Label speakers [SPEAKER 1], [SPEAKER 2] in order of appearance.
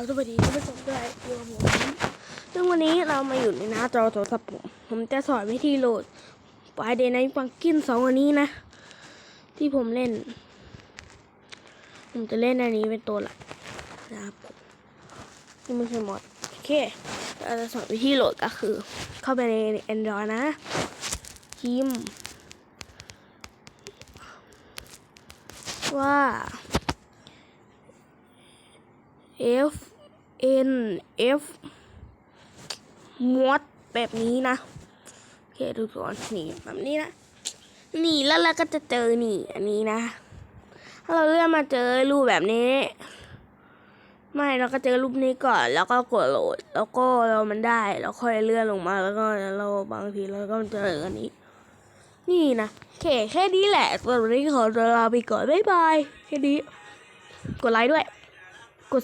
[SPEAKER 1] ครับสวัสดีท่านผู้ชมด้วยอยู่กับผมซึ่งวันนี้เรามาอยู่ในหน้าจอโทรศัพท์ผมผมจะสอนวิธีโหลดไฟเดนไนฟังกินสองอันนี้นะ ที่ผมเล่น ผมจะเล่นอันนี้เป็นตัวหลักนะครับมที่ไม่ใช่มอดโอเคเราจะสอนวิธีโหลดก็คือ เข้าไปใน Android นะพิมว่า F N F มวดแบบนี้นะโอเคทุกคนนี่แบบนี้นะนี่แล้วเราก็จะเจอนี่ อันนี้นะ ถ้าเราเลื่อนมาเจอรูปแบบนี้ ไม่เราก็เจอรูปนี้ก่อน แล้วก็กดโหลด แล้วก็เรามันได้ แล้วค่อยเลื่อนลงมา แล้วก็เราบางทีเราก็เจออันนี้ นี่นะโอเคแค่นี้แหละสำหรับวันนี้ขอลาไปก่อนบ๊ายบายแค่นี้กดไลค์ด้วย กด